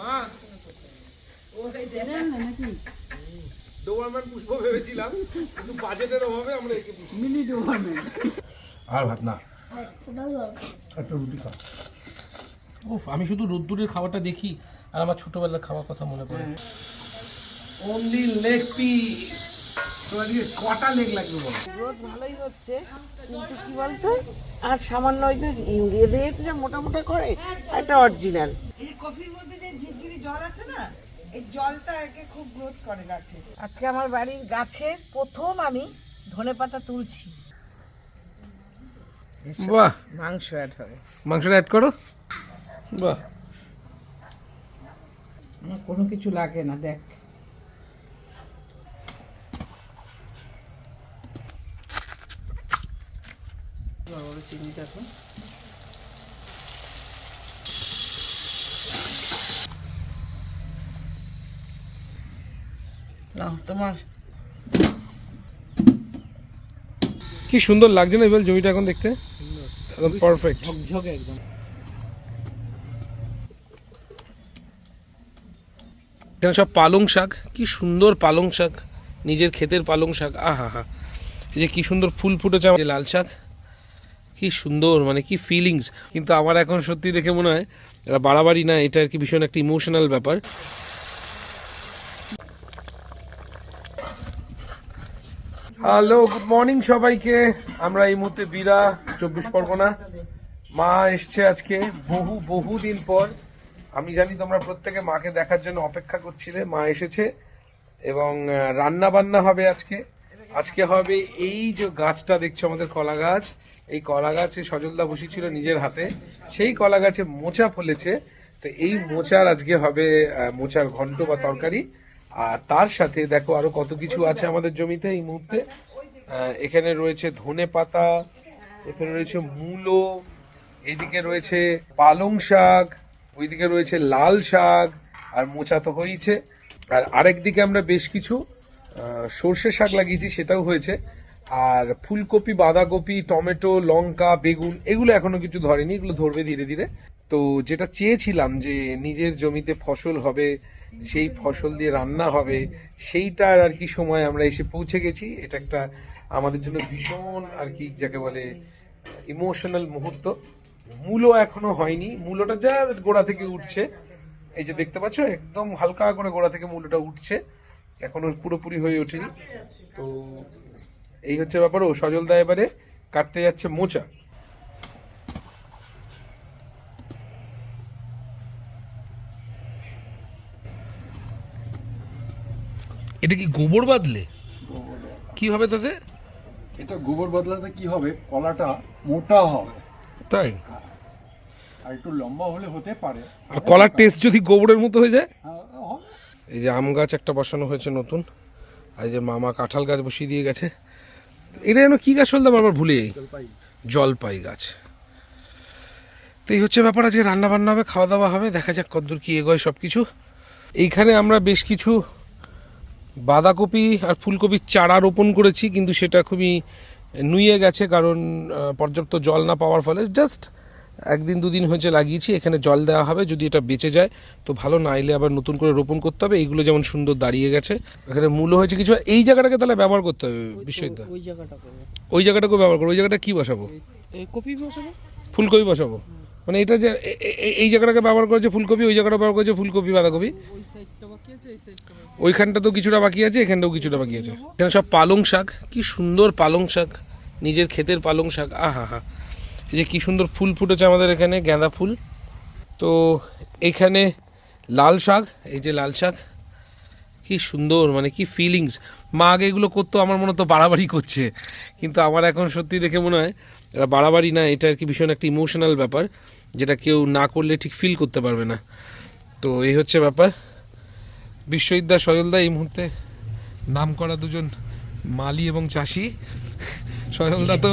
মা। ডোবারম্যান পুষ্প ভেবেছিলাম কিন্তু বাজেটের অভাবে আমরা একে পুষি মিনি ডোভারমেন্ট আর ভাত না। একটা রুটি খা। উফ আমি শুধু রোদ্দুরের খাবারটা দেখি আর আমার ছোটবেলার খাওয়ার কথা মনে পড়ে। অনলি লেগ পিস কটা লেগ লাগবে বলো? গ্রোথ ভালোই হচ্ছে কিন্তু কি বলতো? আর সামান্য ওই যে ইউরিয়া দিয়ে তো যা মোটা মোটা করে একটা অরিজিনাল এই কফির মধ্যে যে ঝিরঝিরি জল আছে না এই জলটা একে খুব গ্রোথ করে গাছে। আজকে আমার বাড়ির গাছে প্রথম আমি ধনেপাতা তুলছি। বাহ। মাংস অ্যাড হবে। মাংসটা অ্যাড করো। বাহ। কোনো কিছু লাগে না দেখ বাবা চিনি দেখো তোমার। কি সুন্দর লাগছে না এবার জমিটা এখন দেখতে? একদম পারফেক্ট ঝকঝকে একদম। এখানে সব পালং শাক। কি সুন্দর পালং শাক। নিজের ক্ষেতের পালং শাক। আহা হা। এই যে কি সুন্দর ফুল ফুটেছে লাল শাক। কি সুন্দর মানে কি ফিলিংস কিন্তু আমার এখন সত্যি দেখে মনে হয় এটা বাড়াবাড়ি না, এটা আর কি ভীষণ একটা ইমোশনাল ব্যাপার। হ্যালো গুড মর্নিং সবাইকে। আমরা এই মুহূর্তে বিরা, চব্বিশ পরগনা। মা এসছে আজকে, বহু বহু দিন পর। আমি জানি তোমরা প্রত্যেকে মাকে দেখার জন্য অপেক্ষা করছিলে, মা এসেছে। এবং রান্না বান্না হবে আজকে। আজকে হবে এই যে গাছটা, দেখছ আমাদের কলা গাছ। এই কলা গাছে সজলদা বসেছিল নিজের হাতে। সেই কলা গাছে মোচা ফলেছে। তো এই মোচার আজকে হবে মোচার ঘন্ট বা তরকারি। আর তার সাথে দেখো আরও কত কিছু আছে আমাদের জমিতে এই মুহূর্তে। এখানে রয়েছে ধনে পাতা, এখানে রয়েছে মূলো এইদিকে রয়েছে পালং শাক, ওইদিকে রয়েছে লাল শাক, আর মোচা তো হয়েছে আর আরেক দিকে আমরা বেশ কিছু সর্ষে শাক লাগিয়েছি, সেটাও হয়েছে। আর ফুলকপি, বাঁধাকপি, টমেটো, লঙ্কা, বেগুন, এগুলো এখনও কিছু ধরেনি, এগুলো ধরবে ধীরে ধীরে। তো যেটা চেয়েছিলাম যে নিজের জমিতে ফসল হবে, সেই ফসল দিয়ে রান্না হবে, সেইটার আর কি সময় আমরা এসে পৌঁছে গেছি। এটা একটা আমাদের জন্য ভীষণ আর কি যাকে বলে ইমোশনাল মুহূর্ত। মূলো এখনও হয়নি, মূলোটা যা গোড়া থেকে উঠছে। এই যে দেখতে পাচ্ছ, একদম হালকা করে গোড়া থেকে মূলোটা উঠছে। এখনও পুরোপুরি হয়ে ওঠেনি। তো এই হচ্ছে ব্যাপার ও সজলদা এবারে কাটতে যাচ্ছে মোচা। এটা কি গোবর বাদলে? কি হবে তাতে? এটা গোবর বদলাতে কি হবে? কলাটা মোটা হবে। তাই? আর একটু লম্বা হলে হতে পারে। আর কলার টেস্ট যদি গোবরের মতো হয়ে যায়? হ্যাঁ, এই যে আম গাছ একটা বসানো হয়েছে নতুন। আর এই যে মামা কাঁঠাল গাছ বসিয়ে দিয়ে গেছে। এটা যেন কী গাছ বলতে বারবার ভুলে যাই। জলপাই গাছ। তো এই হচ্ছে ব্যাপার, আজকে রান্না বান্না হবে খাওয়া দাওয়া হবে, দেখা যাক কদ্দূর কি এগোয় সব কিছু এইখানে আমরা বেশ কিছু বাঁধাকপি আর ফুলকপির চারা রোপণ করেছি, কিন্তু সেটা খুবই নুয়ে গেছে কারণ পর্যাপ্ত জল না পাওয়ার ফলে। জাস্ট একদিন দুদিন হয়েছে লাগিয়েছি এখানে জল দেওয়া হবে যদি এটা বেঁচে যায় তো ভালো না এলে আবার নতুন করে রোপণ করতে হবে এইগুলো যেমন সুন্দর দাঁড়িয়ে গেছে। এখানে মূল্য হয়েছে কিছু এই জায়গাটাকে তাহলে ব্যবহার করতে হবে বিষয়টা ওই জায়গাটা করব। ওই জায়গাটাকেও ব্যবহার করো ওই জায়গাটা কি বসাবো? কপি বসাবো? ফুলকপি বসাবো। মানে এটা যে এই জায়গাটাকে ব্যবহার করেছে ফুলকপি ওই জায়গাটা ব্যবহার করেছে ফুলকপি বাঁধাকপি। ওইখানটা তো কিছুটা বাকি আছে এখানটাও কিছুটা বাকি আছে। এখানে সব পালং শাক কি সুন্দর পালং শাক নিজের ক্ষেতের পালং শাক আহা হা। এই যে কি সুন্দর ফুল ফুটেছে আমাদের এখানে, গাঁদা ফুল। তো এখানে লাল শাক, এই যে লাল শাক, কি সুন্দর মানে কি ফিলিংস মা আগে এগুলো করতো, আমার মনে হতো বাড়াবাড়ি করছে। কিন্তু আমার এখন সত্যি দেখে মনে হয় এটা বাড়াবাড়ি না, এটা আর কি ভীষণ একটা ইমোশনাল ব্যাপার, যেটা কেউ না করলে ঠিক ফিল করতে পারবে না। তো এই হচ্ছে ব্যাপার। বিশ্ববিদ্যা সজলদা এই মুহূর্তে নাম করা দুজন মালি এবং চাষি। সজলদা তো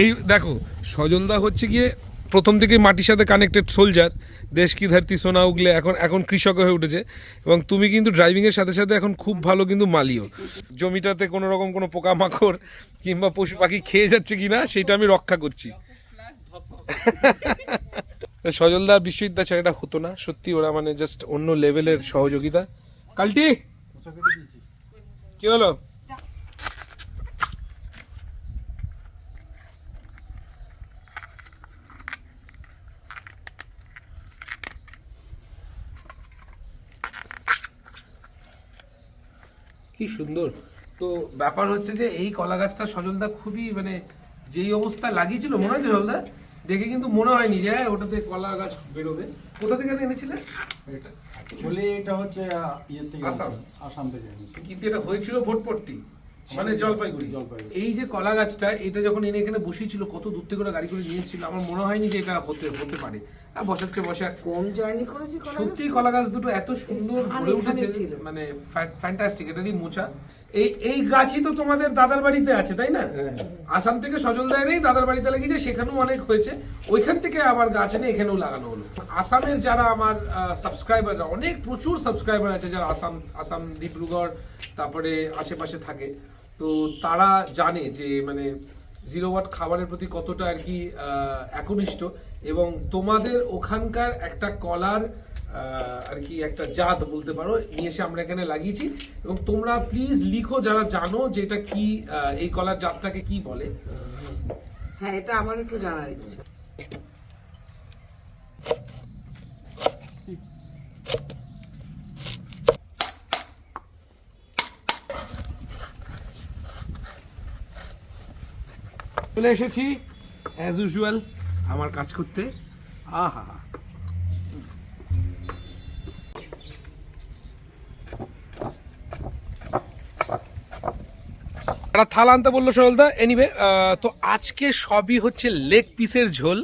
এই দেখো সজলদা হচ্ছে গিয়ে প্রথম থেকে মাটির সাথে কানেক্টেড সোলজার দেশ কি ধরতি সোনা উগলে এখন এখন কৃষক হয়ে উঠেছে। এবং তুমি কিন্তু ড্রাইভিং এর সাথে সাথে এখন খুব ভালো কিন্তু মালিও। জমিটাতে কোনো রকম কোনো পোকামাকড় কিংবা পশু পাখি খেয়ে যাচ্ছে কিনা সেটা আমি রক্ষা করছি। সজলদা বিশ্ববিদ্যা ছেলেটা হতো না সত্যি ওরা মানে জাস্ট অন্য লেভেলের সহযোগিতা। কালটি! কি হলো? কি সুন্দর। তো ব্যাপার হচ্ছে যে এই কলা গাছটা সজলদা খুবই মানে যেই অবস্থা লাগিয়েছিল মনে হচ্ছে সজলদা? দেখে কিন্তু মনে হয়নি যে হ্যাঁ, ওটাতে কলা গাছ বেরোবে। কোথা থেকে এনেছিলে এটা অ্যাকচুয়ালি এটা হচ্ছে ইয়ের থেকে আসাম। আসাম থেকে এনেছি। কিন্তু এটা হয়েছিল ভোটপট্টি মানে জলপাইগুড়ি জলপাইগুড়ি। এই যে কলা গাছটা এটা যখন এনে এখানে বসিয়েছিল কত দূর থেকে গাড়ি করে নিয়ে এসেছিল আমার মনে হয়নি যে এটা হতে হতে পারে আর বসাচ্ছে বসা কম জার্নি করেছি কলা সত্যি কলা গাছ দুটো এত সুন্দর এখানে উঠেছে। মানে ফ্যান্টাস্টিক এটারই মোচা এই এই গাছই তো তোমাদের দাদার বাড়িতে আছে তাই না? আসাম থেকে সজল নেই দাদার বাড়িতে লাগিয়েছে সেখানেও অনেক হয়েছে। ওইখান থেকে আবার গাছ এনে এখানেও লাগানো হলো। আসামের যারা আমার সাবস্ক্রাইবার অনেক প্রচুর সাবস্ক্রাইবার আছে যারা আসাম আসাম ডিব্রুগড় তারপরে আশেপাশে থাকে। তো তারা জানে যে মানে জিরো ওয়াট খাবারের প্রতি কতটা আর কি একনিষ্ঠ। এবং তোমাদের ওখানকার একটা কলার আর কি একটা জাত বলতে পারো নিয়ে এসে আমরা এখানে লাগিয়েছি। এবং তোমরা প্লিজ লিখো যারা জানো যে এটা কি আহ, এই কলার জাতটাকে কি বলে। হ্যাঁ এটা আমার একটু জানার ইচ্ছে। চলে এসেছি অ্যাজ ইউজুয়াল আমার কাজ করতে। আহা। একটা থাল আনতে বলল সরলদা। এনিওয়ে তো আজকে সবই হচ্ছে লেগ পিসের ঝোল।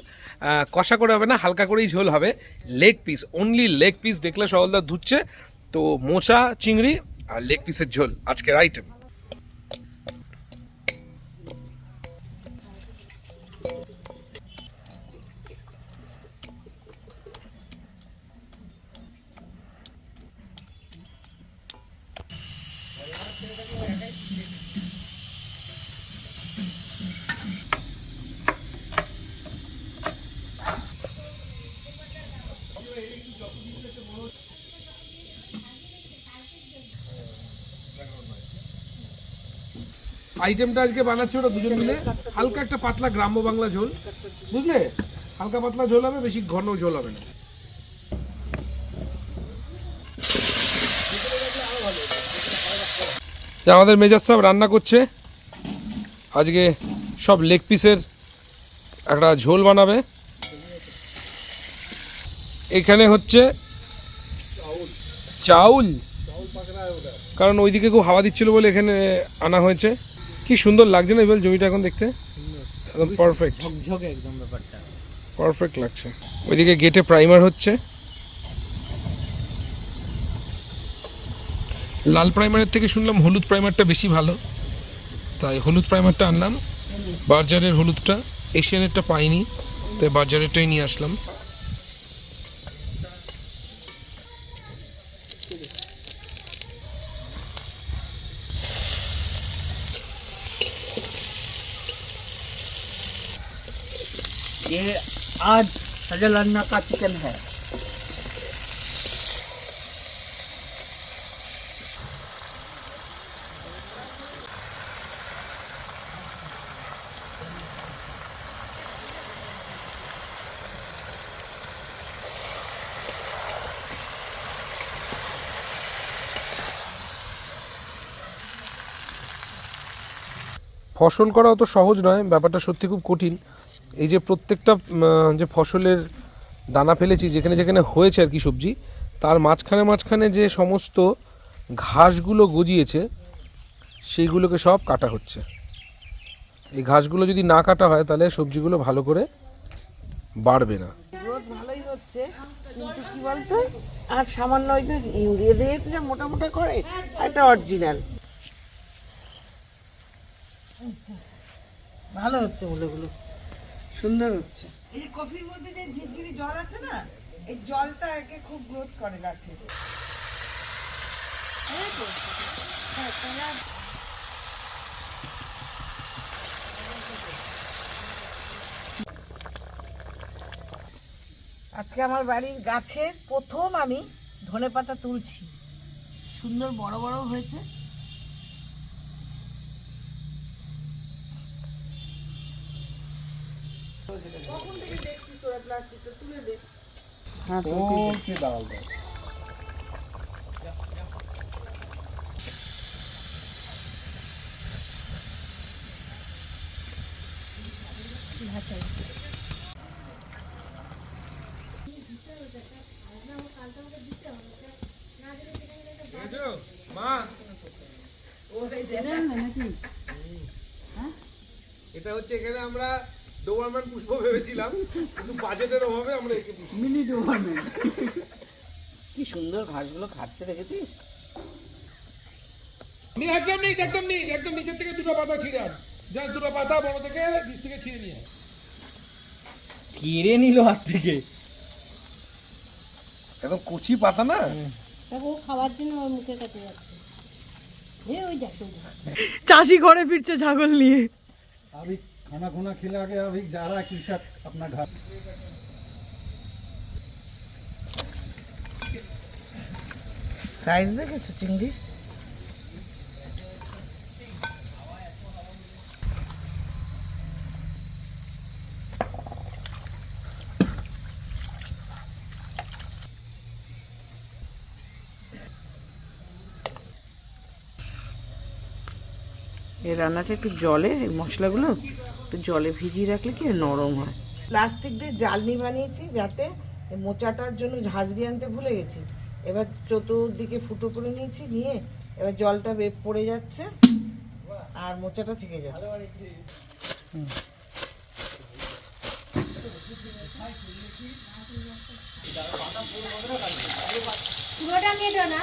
কষা করে হবে না, হালকা করেই ঝোল হবে। Leg piece only leg piece দেখলে সরলদা ধুচ্ছে। তো মোচা, চিংড়ি আর লেগ পিসের ঝোল, আজকের আইটেম আইটেমটা আজকে বানাচ্ছি ওরা দুজন মিলে। হালকা একটা পাতলা গ্রাম্য বাংলা ঝোল। বুঝলে? হালকা পাতলা ঝোল হবে, বেশি ঘন ঝোল হবে না। আমাদের মেজাজ সাহেব রান্না করছে। আজকে সব লেগ পিসের একটা ঝোল বানাবে। এখানে হচ্ছে চাউল। কারণ ওইদিকে খুব হাওয়া দিচ্ছিল বলে এখানে আনা হয়েছে। কি সুন্দর লাগছে না এবার জমিটা এখন দেখতে? একদম পারফেক্ট ঝকঝকে একদম ব্যাপারটা। পারফেক্ট লাগছে। ওইদিকে গেটে প্রাইমার হচ্ছে। লাল প্রাইমারের থেকে শুনলাম হলুদ প্রাইমারটা বেশি ভালো। তাই হলুদ প্রাইমারটা আনলাম। বার্জারের হলুদটা এশিয়ানেরটা পাইনি। তাই বার্জারেরটাই নিয়ে আসলাম। ये आज सजल अन्ना का चिकन है ফসল করা অত সহজ নয় ব্যাপারটা সত্যি খুব কঠিন এই যে প্রত্যেকটা যে ফসলের দানা ফেলেছি যেখানে যেখানে হয়েছে আর কি সবজি তার মাঝখানে মাঝখানে যে সমস্ত ঘাসগুলো গজিয়েছে সেইগুলোকে সব কাটা হচ্ছে। এই ঘাসগুলো যদি না কাটা হয় তাহলে সবজিগুলো ভালো করে বাড়বে না। গ্রোথ ভালোই হচ্ছে কিন্তু কি বলতো? আর সামান্য ওই ইউরিয়া দিয়ে তো যা মোটা মোটা করে অরিজিনাল ভালো হচ্ছে মুলোগুলো সুন্দর হচ্ছে। এই কফির মধ্যে যে ঝিরঝিরি জল আছে না, এই জলটা একে খুব গ্রোথ করে গাছে। আজকে আমার বাড়ির গাছের প্রথম আমি ধনে পাতা তুলছি। সুন্দর বড় বড় হয়েছে। কখন থেকে দেখছিস তোরা প্লাস্টিকটা তুলে দে। হ্যাঁ দাও এটা হচ্ছে এখানে আমরা ডোবারম্যান পুষ্প ভেবেছিলাম কিন্তু বাজেটের অভাবে আমরা একে মিনি কি সুন্দর ঘাসগুলো খাচ্ছে দেখেছিস? একদম একদম একদম নিচের থেকে দুটো পাতা ছিঁড়ে আন। যা দুটো পাতা বড় থেকে থেকে ছিঁড়ে নিয়ে কেড়ে নিল হাত থেকে। একদম কচি পাতা না? ও খাওয়ার জন্য ওর মুখে যাচ্ছে। চাষি ঘরে ফিরছে ছাগল নিয়ে। আমি खाना खुना खिला के अभी जा रहा है कृषक अपना घर। साइज़ देखे तो चिंगी এই রান্নাটা একটু জলে এই মশলাগুলো একটু জলে ভিজিয়ে রাখলে কি নরম হয়। প্লাস্টিক দিয়ে জালনি বানিয়েছি যাতে মোচাটার জন্য ঝাঁঝরি আনতে ভুলে গেছি। এবার চতুর্দিকে ফুটো করে নিয়েছি নিয়ে এবার জলটা বে পড়ে যাচ্ছে আর মোচাটা থেকে যাচ্ছে। পুরোটা নিয়ে না।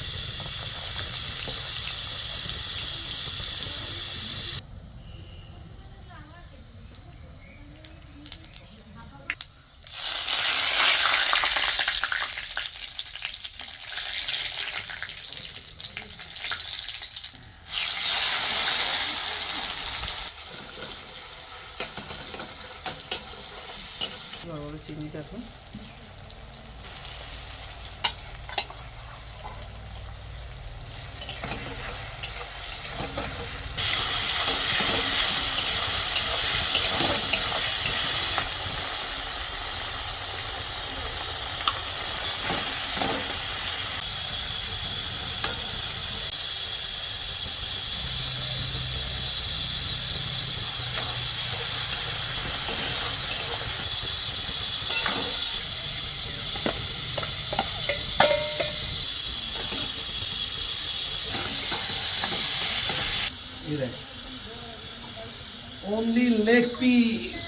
Leg piece.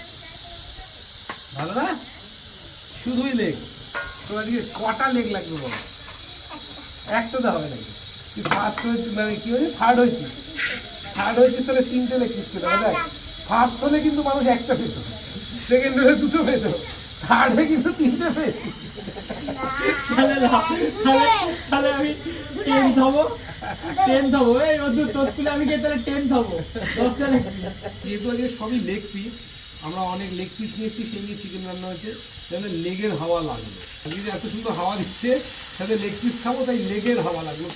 ভালো না? শুধুই লেগ। তোমার দিকে কটা লেগ লাগবে বলো? একটা তো হবে নাকি? তুই ফার্স্ট হয়েছিস মানে কি হয়েছে থার্ড হয়েছিস। থার্ড হয়েছিস তাহলে তিনটে লেগ পিস পেতে দেখ। ফার্স্ট হলে কিন্তু মানুষ একটা পেত। সেকেন্ড হলে দুটো পেত। থার্ড হয়ে কিন্তু তিনটে পেয়েছি তাহলে আমি টেন্থ হব 10th হব। এই অদ্ভুত তোর স্কুলে আমি গিয়ে তাহলে লেগ পিস আমরা অনেক লেগ পিস নিয়েছি সেই নিয়ে লেগের হাওয়া লাগবে আজকে এত সুন্দর হাওয়া দিচ্ছে তাহলে লেগ পিস খাব তাই লেগের হাওয়া লাগবে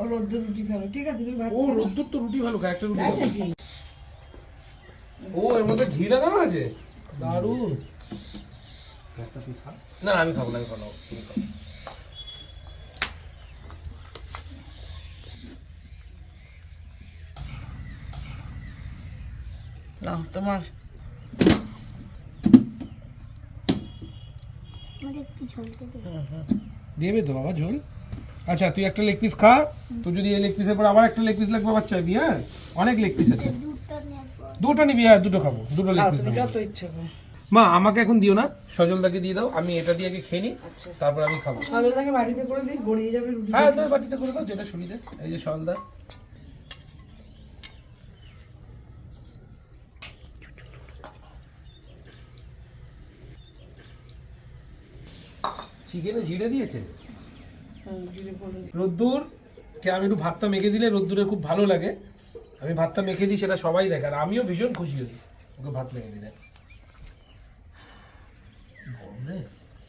ও রোদ্দুর রুটি খাবে। ঠিক আছে তুমি ভাত ও রোদ্দুর তো রুটি ভালো একটা রুটি খাব। ও এর মধ্যে ঘি লাগানো আছে? দারুণ না না, আমি খাব না আমি খাব না, তুমি খাও। না তোমার একটু ঝোল দেবে দেবে তো বাবা ঝোল। আচ্ছা তুই একটা লেগ পিস খা। তো যদি এই লেগ পিসের পর আবার একটা লেগ পিস লাগবে চাইবি হ্যাঁ? অনেক লেগ পিস আছে। দুটো নিবি হ্যাঁ দুটো খাব। দুটো লেগ পিস যত ইচ্ছে মা আমাকে এখন দিও না। সজলদাকে দিয়ে দাও। আমি এটা দিয়ে আগে খেয়ে নিই তারপর আমি খাব। সজলদাকে বাড়িতে করে দিই গড়িয়ে যাবে হ্যাঁ তো বাটিতে করে দাও যেটা সুবিধা এই যে সজলদা চিকেনে জিরে দিয়েছে? রোদ্দুর কে আমি একটু ভাতটা মেখে দিলে রোদ্দুরে খুব ভালো লাগে। আমি ভাতটা মেখে দিই সেটা সবাই দেখে। আর আমিও ভীষণ খুশি হই। ওকে ভাত মেখে দিলে।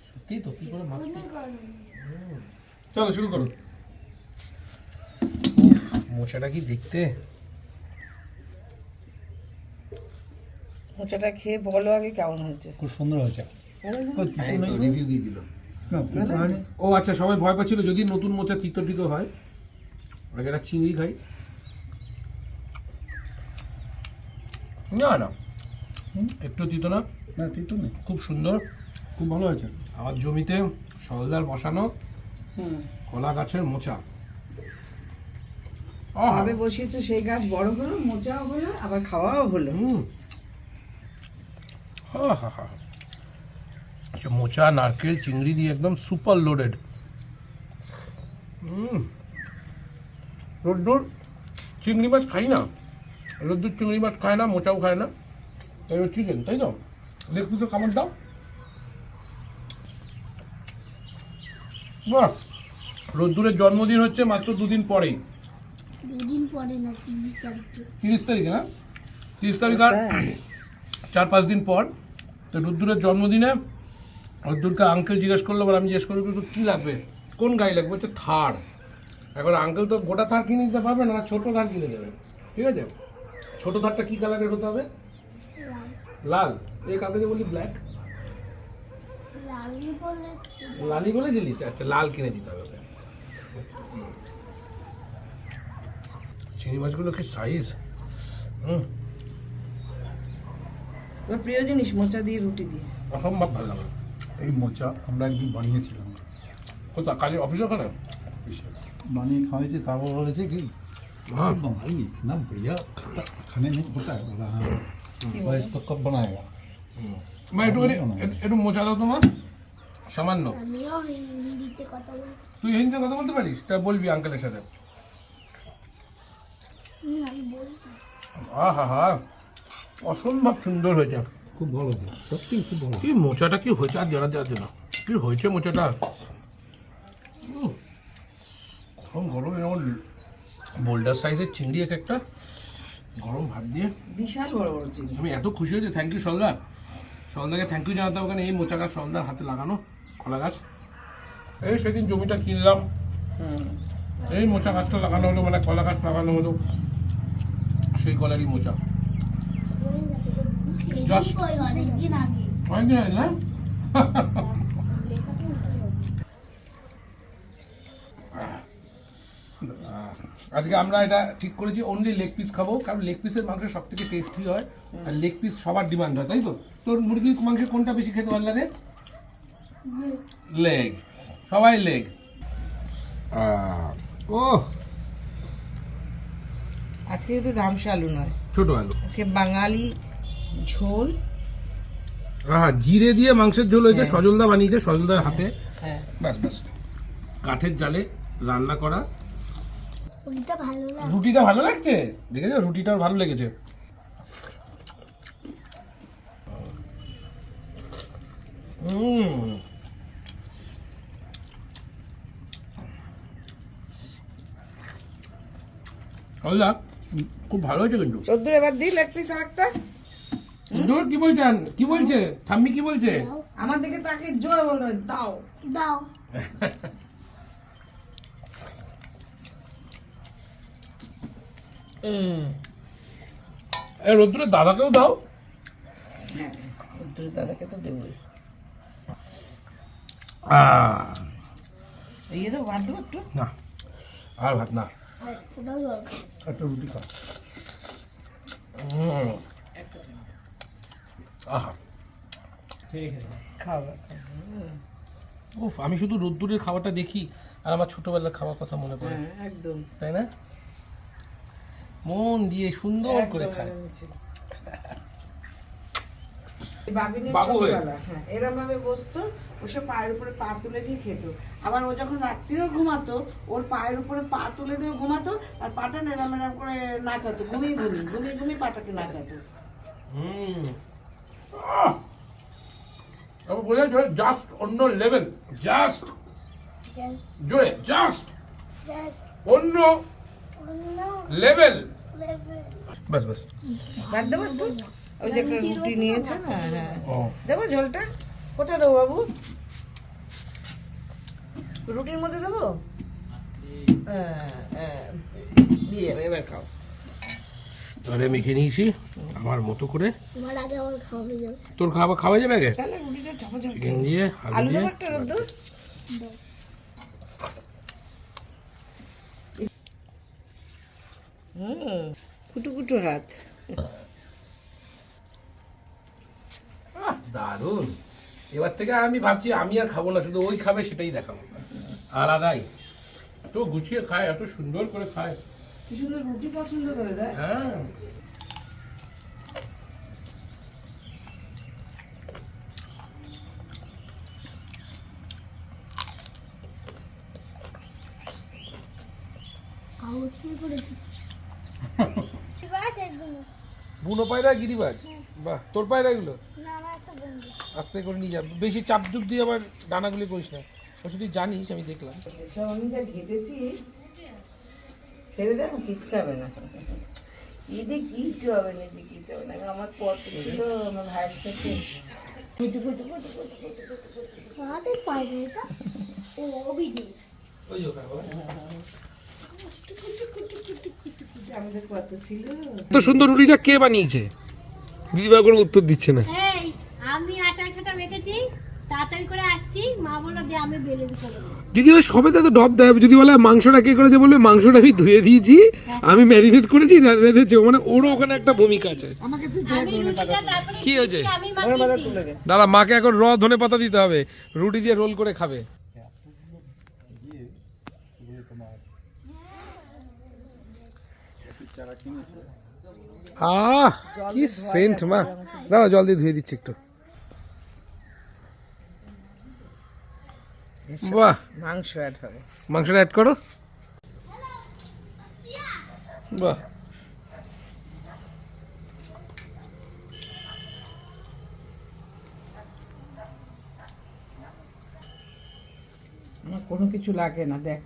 সত্যি তো কি করে মাখতে চলো শুরু করো। মোচাটা কি দেখতে? মোচাটা খেয়ে বলো আগে কেমন হয়েছে। খুব সুন্দর হয়েছে। রিভিউ দিয়ে দিল। ও আচ্ছা সবাই ভয় পাচ্ছিল যদি নতুন মোচা তিতো টিতো হয়। ওটাকে একটা চিংড়ি খাই। না না। একটু তিতো না। না তিতো নেই। খুব সুন্দর। খুব ভালো হয়েছে। আমার জমিতে সলদার বসানো। হুম। কলা গাছের মোচা। আহা, ভাবে বসিয়েছো সেই গাছ বড় হলো মোচাও হলো আবার খাওয়াও হলো। হুম। আহা হা। আচ্ছা মোচা নারকেল চিংড়ি দিয়ে একদম সুপার লোডেড হুম রোদ্দুর চিংড়ি মাছ খাই না। রোদ্দুর চিংড়ি মাছ খায় না মোচাও খায় না। তাই চিকেন তাই তো? লেগ পিসও খাবার দাও। বাহ! রোদ্দুরের জন্মদিন হচ্ছে মাত্র দুদিন পরেই। দুদিন পরে না তিরিশ তারিখে। তিরিশ তারিখে না? তিরিশ তারিখ আর চার পাঁচ দিন পর। তো রুদ্দুরের জন্মদিনে রুদ্দুরকে আঙ্কেল জিজ্ঞেস করল আমি জিজ্ঞেস করব তো কী লাগবে? কোন গাড়ি লাগবে? হচ্ছে থার। এখন আঙ্কেল তো গোটা থার কিনে দিতে পারবে না ছোট থার কিনে দেবে। ঠিক আছে? ছোট থারটা কী কালারের হতে হবে? লাল। এই কালকে যে বললি? ব্ল্যাক লালি বলে বলে জিনিস আচ্ছা লাল কিনে দিতে হবে। চিংড়ি মাছগুলো কি সাইজ হুম। প্রিয় জিনিস মোচা দিয়ে রুটি দিয়ে। অসম্ভব ভালো লাগে। এই মোচা আমরা একদিন বানিয়েছিলাম কোথা কাজে অফিস ওখানে বানিয়ে খাওয়াইছি তারপর বলেছে কি हाँ बंगाली इतना बढ़िया खाता खाने में होता है बोला हाँ बोला, इसको कब बनाएगा মা একটু একটু- একটু মোচা দাও তোমার সামান্য আমিও হিন্দিতে কথা বলি তুই হিন্দিতে কথা বলতে পারিস তা বলবি আঙ্কেলের সাথে হুম, আমি বলি আহা হা অসম্ভব সুন্দর হয়েছে খুব ভালো সত্যি খুব ভালো। কি মোচাটা কি হয়েছে? আর জানা যাচ্ছে না কি হয়েছে মোচাটা? গরম গরম এমন বোল্ডার সাইজের চিংড়ি এক একটা। গরম ভাত দিয়ে। বিশাল বড় বড় চিংড়ি। আমি এত খুশি হয়েছি। থ্যাংক ইউ সলদার সলদারকে থ্যাংক ইউ জানাতে হবে কারণ এই মোচা গাছ সলদার হাতে লাগানো কলা গাছ। এই সেদিন জমিটা কিনলাম। এই মোচা গাছটা লাগানো হলো মানে কলা গাছ লাগানো হলো। সেই কলারই মোচা। অনেকদিন আগে। অনেকদিন আগে না আজকে আমরা এটা ঠিক করেছি অনলি লেগ পিস খাব কারণ লেগ পিসের মাংস সব থেকে টেস্টি হয় আর লেগ পিস সবার ডিমান্ড হয় তাই তো? তোর মুরগির মাংস কোনটা বেশি খেতে ভালো লাগে? লেগ সবাই লেগ ও আজকে কিন্তু দামসা আলু নয়। ছোট আলু। আজকে বাঙালি ঝোল। হ্যাঁ জিরে দিয়ে মাংসের ঝোল হয়েছে সজলদা বানিয়েছে সজলদার হাতে। হ্যাঁ। ব্যাস ব্যাস। কাঠের জালে রান্না করা। ওইটা ভালো লাগে রুটিটা ভালো লাগছে? দেখেছ? রুটিটাও ভালো লেগেছে। খুব ভালো হয়েছে কিন্তু। রোদ্দুর এবার দিই লেগ পিস আর একটা? দূর কি বলছেন? কি বলছে? ঠাম্মি কি বলছে? আমার দিকে তাকে জোরে বলতে হবে, দাও। দাও। রোদ্দুরের দাদাকেও দাও। হ্যাঁ দাদাকে তো দেবই। এই তো ভাত দেবো একটু। না আর ভাত না। একটা রুটি খাও উম। আহা। খাওয়া উফ আমি শুধু রোদ্দুরের খাবারটা দেখি আর আমার ছোটবেলার খাওয়ার কথা মনে পড়ে। হ্যাঁ একদম। তাই না? মন দিয়ে সুন্দর করে খায়। বাবু হয়ে? ছোটবেলা হ্যাঁ এরম ভাবে বসতো বসে পায়ের উপরে পা তুলে দিয়ে খেত। আবার ও যখন রাত্রিরেও ঘুমাতো ওর পায়ের উপরে পা তুলে দিয়ে ঘুমাতো আর পাটা নেরাম এরাম করে নাচাতো ঘুমিয়ে ঘুমিয়ে ঘুমিয়ে ঘুমিয়ে পাটাকে নাচাতো। হুম। বোঝা যায় জাস্ট অন্য লেভেল জাস্ট জোরে জাস্ট অন্য লেভেল. বাস বাস। ভাত দেবো একটু ওই যে একটা রুটি নিয়েছে না? হ্যাঁ। দেবো ঝোলটা? কোথায় দেবো বাবু? রুটির মধ্যে দেবো? হ্যাঁ, হ্যাঁ, দিয়ে যাবে এবার খাও। তাহলে মেখে নিয়েছি আমার মতো করে। তোমার আগে আমার খাওয়া হয়ে যাবে। তোর খাওয়া খাওয়া যাবে আগে? চিকেন দিয়ে আলু দিয়ে কুটু কুটু হাত। দারুণ। এবার থেকে আমি ভাবছি আমি আর খাব না শুধু ওই খাবে সেটাই দেখাবো। আলাদাই। তো গুছিয়ে খায় এত সুন্দর করে খায়। কি সুন্দর রুটি পছন্দ করে দেয় হ্যাঁ। বুনো। পায়রা গিরিবাজ? বাহ তোর পায়রা এগুলো? না আমার একটা বন্ধু। আস্তে করে নিয়ে যা। বেশি চাপ ডুব দিয়ে আবার ডানাগুলি করিস না। ও শুধু জানিস আমি দেখলাম। আমি যা ঘেটেছি ছেড়ে দেবো কিচ্ছু হবে না। ঈদে কিচ্ছু হবে না ঈদে কিচ্ছু হবে না। আমার পথ ছিল আমার ভাইয়ের সাথে। কুটু কুটু কুটু কুটু কুটু কুটু কুটু। এটা ও অভিযোগ আমাদের তো সুন্দর রুটিটা কে বানিয়েছে? দিদিবা কোনো উত্তর দিচ্ছে না। এই আমি আটা আটাটা মেখেছি। তাড়াতাড়ি করে আসছি। মা বলল দে আমি বেলে দিতে হবে দিদিভাই সবে তো ডব দেয়। যদি বলে মাংসটা কে করেছে? বলবে মাংসটা আমি ধুয়ে দিয়েছি। আমি ম্যারিনেট করেছি রেঁধেছি মানে ওরও ওখানে একটা ভূমিকা আছে। কি হয়েছে? দাদা মাকে এখন র ধনে পাতা দিতে হবে। রুটি দিয়ে রোল করে খাবে। আহ কি সেন্ট মা। দাদা জল দিয়ে ধুয়ে দিচ্ছি একটু। বাহ। মাংস অ্যাড হবে। মাংসটা অ্যাড করো। বাহ। আমার কোনো কিছু লাগে না দেখ।